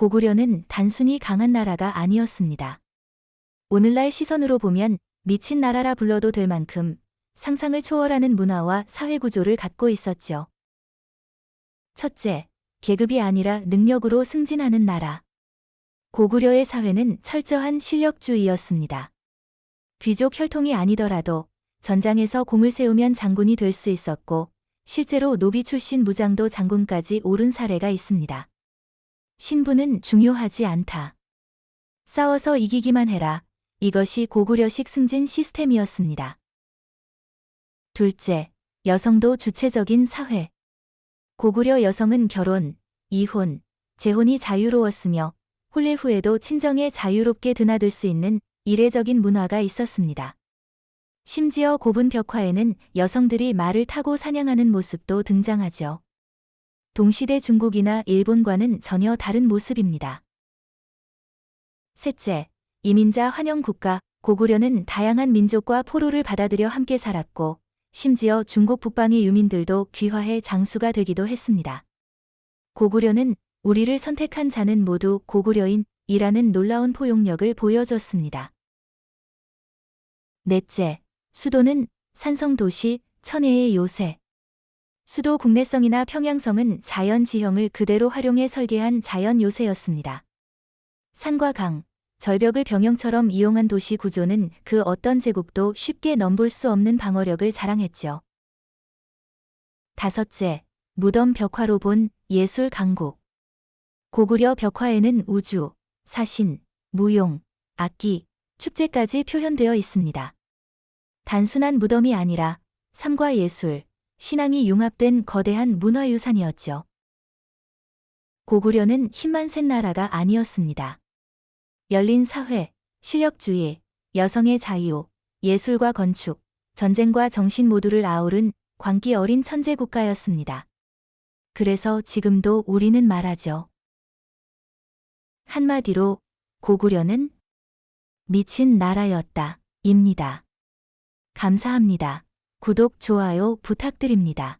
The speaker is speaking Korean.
고구려는 단순히 강한 나라가 아니었습니다. 오늘날 시선으로 보면 미친 나라라 불러도 될 만큼 상상을 초월하는 문화와 사회 구조를 갖고 있었죠. 첫째, 계급이 아니라 능력으로 승진하는 나라. 고구려의 사회는 철저한 실력주의였습니다. 귀족 혈통이 아니더라도 전장에서 공을 세우면 장군이 될 수 있었고, 실제로 노비 출신 무장도 장군까지 오른 사례가 있습니다. 신분은 중요하지 않다. 싸워서 이기기만 해라. 이것이 고구려식 승진 시스템이었습니다. 둘째, 여성도 주체적인 사회. 고구려 여성은 결혼, 이혼, 재혼이 자유로웠으며 혼례 후에도 친정에 자유롭게 드나들 수 있는 이례적인 문화가 있었습니다. 심지어 고분 벽화에는 여성들이 말을 타고 사냥하는 모습도 등장하죠. 동시대 중국이나 일본과는 전혀 다른 모습입니다. 셋째, 이민자 환영 국가 고구려는 다양한 민족과 포로를 받아들여 함께 살았고, 심지어 중국 북방의 유민들도 귀화의 장수가 되기도 했습니다. 고구려는 우리를 선택한 자는 모두 고구려인 이라는 놀라운 포용력을 보여줬습니다. 넷째, 수도는 산성도시 천혜의 요새. 수도 국내성이나 평양성은 자연 지형을 그대로 활용해 설계한 자연 요새였습니다. 산과 강, 절벽을 병영처럼 이용한 도시 구조는 그 어떤 제국도 쉽게 넘볼 수 없는 방어력을 자랑했죠. 다섯째, 무덤 벽화로 본 예술 강국. 고구려 벽화에는 우주, 사신, 무용, 악기, 축제까지 표현되어 있습니다. 단순한 무덤이 아니라 삶과 예술, 신앙이 융합된 거대한 문화유산이었죠. 고구려는 힘만 센 나라가 아니었습니다. 열린 사회, 실력주의, 여성의 자유, 예술과 건축, 전쟁과 정신 모두를 아우른 광기 어린 천재 국가였습니다. 그래서 지금도 우리는 말하죠. 한마디로 고구려는 미친 나라였다. 입니다. 감사합니다. 구독, 좋아요 부탁드립니다.